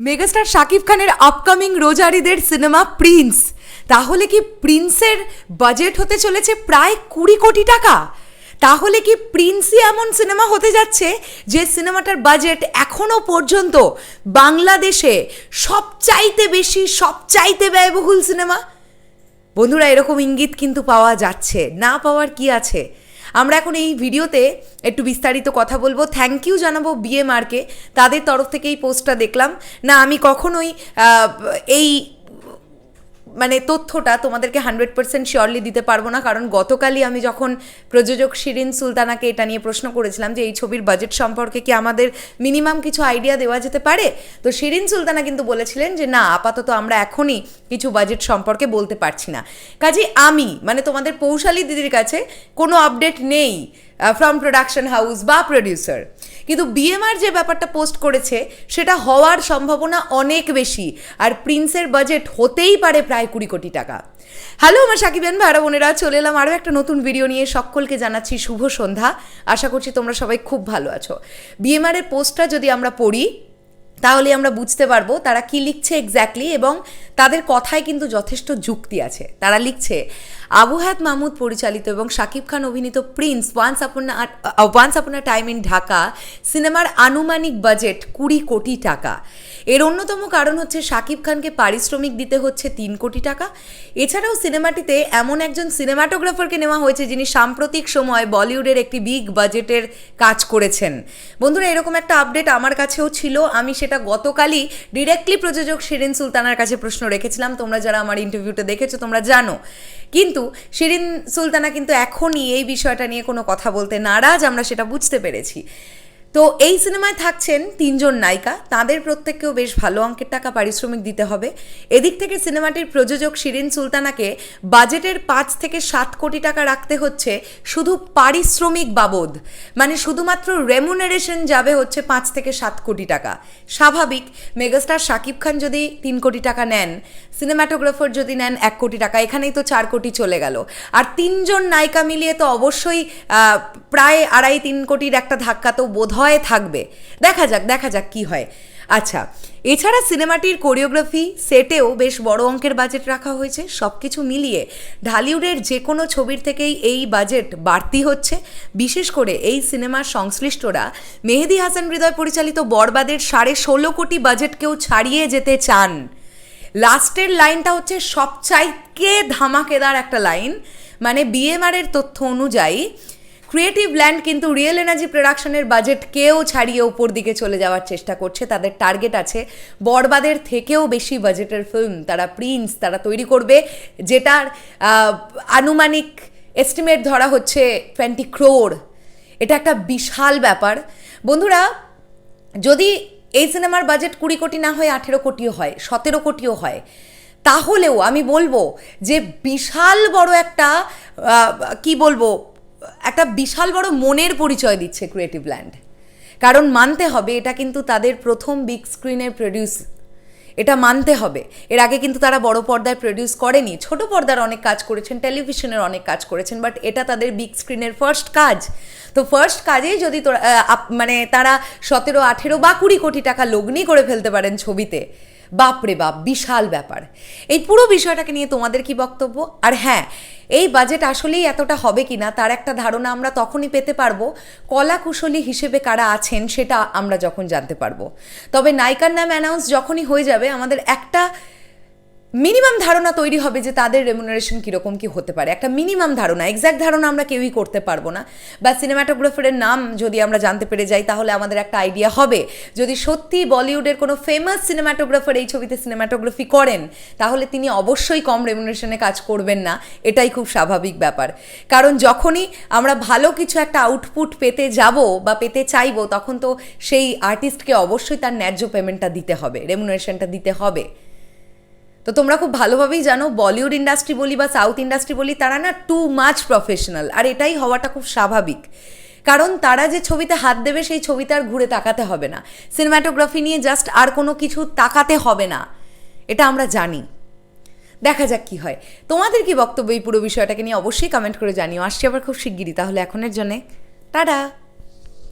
Megastar Shakib খানের upcoming রোজারিদের cinema Prince তাহলে কি প্রিন্সের বাজেট হতে চলেছে প্রায় কুড়ি কোটি টাকা? তাহলে কি প্রিন্সই এমন সিনেমা হতে যাচ্ছে যে সিনেমাটার বাজেট এখনও পর্যন্ত বাংলাদেশে সবচাইতে বেশি, সবচাইতে ব্যয়বহুল সিনেমা বন্ধুরা, এরকম ইঙ্গিত কিন্তু পাওয়া যাচ্ছে। না পাওয়ার কি আছে? আমরা এখন এই ভিডিওতে একটু বিস্তারিত কথা বলব। থ্যাংক ইউ জানাব বিএমআরকে তাদের তরফ থেকে এই পোস্টটা দেখলাম। না, আমি কখনোই এই মানে তথ্যটা তোমাদেরকে হান্ড্রেড পার্সেন্ট শিওরলি দিতে পারব না। কারণ গতকালই আমি যখন প্রযোজক শিরিন সুলতানাকে এটা নিয়ে প্রশ্ন করেছিলাম যে এই ছবির বাজেট সম্পর্কে কি আমাদের মিনিমাম কিছু আইডিয়া দেওয়া যেতে পারে? তো শিরিন সুলতানা কিন্তু বলেছিলেন যে, না, আপাতত আমরা এখনই কিছু বাজেট সম্পর্কে বলতে পারছি না। কাজে আমি মানে তোমাদের পৌশালী দিদির কাছে কোনো আপডেট নেই ফ্রম প্রোডাকশন হাউস বা প্রডিউসার কিন্তু বিএমআর যে ব্যাপারটা পোস্ট করেছে, সেটা হওয়ার সম্ভাবনা অনেক বেশি। আর প্রিন্সের বাজেট হতেই পারে প্রায় কুড়ি কোটি টাকা। হ্যালো, আমার সাকিবেন ভাইরা বোনেরা, চলে এলাম আরও একটা নতুন ভিডিও নিয়ে। সকলকে জানাচ্ছি শুভ সন্ধ্যা। আশা করছি তোমরা সবাই খুব ভালো আছো। বিএমআর এর পোস্টটা যদি আমরা পড়ি, তাহলে আমরা বুঝতে পারব তারা কি লিখছে এক্স্যাক্টলি এবং তাদের কথায় কিন্তু যথেষ্ট যুক্তি আছে। তারা লিখছে, আবু হায়াত মাহমুদ পরিচালিত এবং শাকিব খান অভিনীত Prince once upon once upon time in Dhaka সিনেমার আনুমানিক বাজেট কুড়ি কোটি টাকা। এর অন্যতম কারণ হচ্ছে শাকিব খানকে পারিশ্রমিক দিতে হচ্ছে তিন কোটি টাকা। এছাড়াও সিনেমাটিতে এমন একজন সিনেমাটোগ্রাফারকে নেওয়া হয়েছে যিনি সাম্প্রতিক সময় বলিউডের একটি বিগ বাজেটের কাজ করেছেন। বন্ধুরা, এরকম একটা আপডেট আমার কাছেও ছিল। আমি সেটা গতকালই ডিরেক্টলি প্রযোজক শিরিন সুলতানার কাছে প্রশ্ন রেখেছিলাম, তোমরা যারা আমার ইন্টারভিউটা দেখেছ তোমরা জানো। কিন্তু শিরিন সুলতানা কিন্তু এখনই এই বিষয়টা নিয়ে কোনো কথা বলতে নারাজ, আমরা সেটা বুঝতে পেরেছি। তো এই সিনেমায় থাকছেন তিনজন নায়িকা। তাদের প্রত্যেককেও বেশ ভালো অঙ্কের টাকা পারিশ্রমিক দিতে হবে। এদিক থেকে সিনেমাটির প্রযোজক শিরিন সুলতানাকে বাজেটের পাঁচ থেকে সাত কোটি টাকা রাখতে হচ্ছে শুধু পারিশ্রমিক বাবদ। মানে শুধুমাত্র রেমুনারেশন যাবে হচ্ছে পাঁচ থেকে সাত কোটি টাকা। স্বাভাবিক মেগাস্টার শাকিব খান যদি তিন কোটি টাকা নেন সিনেমাটোগ্রাফার যদি নেন এক কোটি টাকা, এখানেই তো চার কোটি চলে গেল। আর তিনজন নায়িকা মিলিয়ে তো অবশ্যই প্রায় আড়াই তিন কোটির একটা ধাক্কা তো বোধ হয় থাকবে। দেখা যাক দেখা যাক কি হয়। আচ্ছা এছাড়া সিনেমাটির কোরিওগ্রাফি, সেটেও বেশ বড় অঙ্কের বাজেট রাখা হয়েছে। সব কিছু মিলিয়ে ঢালিউডের যে কোনো ছবির থেকেই এই বাজেট বাড়তি হচ্ছে। বিশেষ করে এই সিনেমার সংশ্লিষ্টরা মেহেদি হাসান হৃদয় পরিচালিত বরবাদের সাড়ে ষোলো কোটি বাজেটকেও ছাড়িয়ে যেতে চান। লাস্টের লাইনটা হচ্ছে সবচাইতে ধামাকেদার একটা লাইন। মানে বিএমআর এর তথ্য অনুযায়ী ক্রিয়েটিভ ল্যান্ড কিন্তু রিয়েল এনার্জি প্রোডাকশনের বাজেটকেও ছাড়িয়ে ওপর দিকে চলে যাওয়ার চেষ্টা করছে। তাদের টার্গেট আছে বরবাদের থেকেও বেশি বাজেটের ফিল্ম তারা প্রিন্স তারা তৈরি করবে, যেটার আনুমানিক এস্টিমেট ধরা হচ্ছে টোয়েন্টি ক্রোর এটা একটা বিশাল ব্যাপার। বন্ধুরা, যদি এই সিনেমার বাজেট কুড়ি কোটি না হয়, আঠেরো কোটিও হয়, সতেরো কোটিও হয়, তাহলেও আমি বলব যে বিশাল বড় একটা কি বলব একটা বিশাল বড় মনের পরিচয় দিচ্ছে ক্রিয়েটিভ ল্যান্ড কারণ মানতে হবে, এটা কিন্তু তাদের প্রথম বিগ স্ক্রিনের প্রডিউস এটা মানতে হবে। এর আগে কিন্তু তারা বড় পর্দায় প্রডিউস করেনি। ছোট পর্দার অনেক কাজ করেছেন টেলিভিশনের অনেক কাজ করেছেন বাট এটা তাদের বিগ স্ক্রিনের ফার্স্ট কাজ। তো ফার্স্ট কাজেই যদি তোরা মানে তারা সতেরো আঠেরো বা কুড়ি কোটি টাকা লগ্নি করে ফেলতে পারেন ছবিতে বাপরে বাপ, বিশাল ব্যাপার। এই পুরো বিষয়টাকে নিয়ে তোমাদের কি বক্তব্য? আর হ্যাঁ এই বাজেট আসলেই এতটা হবে কি না তার একটা ধারণা আমরা তখনই পেতে পারব কলা কুশলী হিসেবে কারা আছেন সেটা আমরা যখন জানতে পারব। তবে নায়িকার নাম অ্যানাউন্স যখনই হয়ে যাবে, আমাদের একটা মিনিমাম ধারণা তৈরি হবে যে তাদের রেমুনারেশন কীরকম কি হতে পারে। একটা মিনিমাম ধারণা এক্স্যাক্ট ধারণা আমরা কেউই করতে পারব না। বা সিনেমাটোগ্রাফারের নাম যদি আমরা জানতে পেরে যাই, তাহলে আমাদের একটা আইডিয়া হবে। যদি সত্যি বলিউডের কোনো ফেমাস সিনেমাটোগ্রাফার এই ছবিতে সিনেমাটোগ্রাফি করেন, তাহলে তিনি অবশ্যই কম রেমুনারেশনে কাজ করবেন না। এটাই খুব স্বাভাবিক ব্যাপার। কারণ যখনই আমরা ভালো কিছু একটা আউটপুট পেতে যাব বা পেতে চাইব, তখন তো সেই আর্টিস্টকে অবশ্যই তার ন্যায্য পেমেন্টটা দিতে হবে রেমুনারেশনটা দিতে হবে। তো তোমরা খুব ভালোভাবেই জানো বলিউড ইন্ডাস্ট্রি বলি বা সাউথ ইন্ডাস্ট্রি বলি, তারা না টু মাচ প্রফেশনাল আর এটাই হওয়াটা খুব স্বাভাবিক। কারণ তারা যে ছবিতে হাত দেবে, সেই ছবিতে আর ঘুরে তাকাতে হবে না। সিনেমাটোগ্রাফি নিয়ে জাস্ট আর কোনো কিছু তাকাতে হবে না। এটা আমরা জানি। দেখা যাক কি হয়। তোমাদের কি বক্তব্য এই পুরো বিষয়টাকে নিয়ে অবশ্যই কমেন্ট করে জানিও। আসছি আবার খুব শিগগিরই, তাহলে এখনের জন্যে। টাটা!